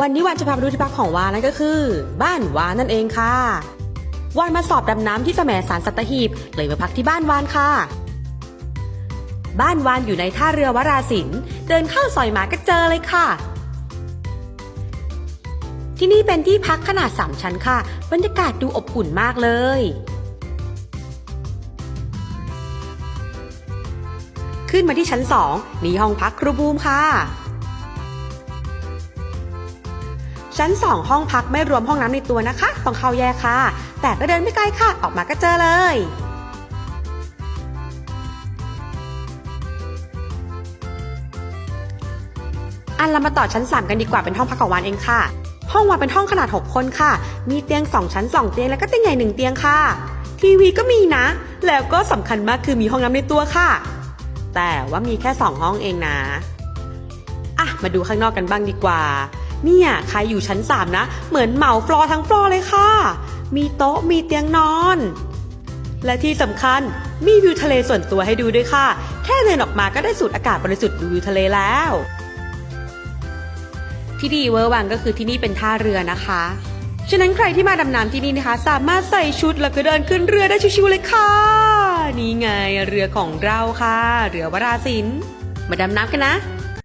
วันนี้วันจะพาไปดูที่พักของวานนั่นก็คือ บ้านวานนั่นเองค่ะวานมาสอบดำน้ำที่แสมสารสัตหีบเลยมาพักที่บ้านวานค่ะ บ้านวานอยู่ในท่าเรือวราสินเดินเข้าซอยหมาก็เจอเลยค่ะ ที่นี่เป็นที่พักขนาดสามชั้นค่ะ บรรยากาศดูอบอุ่นมากเลยขึ้นมาที่ชั้นสองนี่ห้องพักครูบูมค่ะ ชั้นสองห้องพักไม่รวมห้องน้ำในตัวนะคะ ต้องเข้าแยกค่ะ แต่ก็เดินไม่ไกลค่ะ ออกมาก็เจอเลยอันเรามาต่อชั้น 3 กันดีกว่าเป็นห้องพักของวานเองค่ะ ห้องวานเป็นห้องขนาด 6 คนค่ะ มีเตียง 2 ชั้น 2 เตียงแล้วก็เตียงใหญ่หนึ่งเตียงค่ะ ทีวีก็มีนะ แล้วก็สำคัญมากคือมีห้องน้ำในตัวค่ะ แต่ว่ามีแค่ 2 ห้องเองนะ อะ มาดูข้างนอกกันบ้างดีกว่า เนี่ยใครอยู่ชั้น3นะ เหมือนเหมาฟลอทั้งฟลอร์เลยค่ะ มีโต๊ะมีเตียงนอน และที่สำคัญมีวิวทะเลส่วนตัวให้ดูด้วยค่ะ แค่เดินออกมาก็ได้สูดอากาศบริสุทธิ์ดูวิวทะเลแล้ว ที่ดีเวอร์วังก็คือที่นี่เป็นท่าเรือนะคะ ฉะนั้นใครที่มาดำน้ำที่นี่นะคะ สามารถใส่ชุดแล้วก็เดินขึ้นเรือได้ชิวๆเลยค่ะ นี่ไงเรือของเราค่ะ เรือวราสินมาดำน้ำกันนะ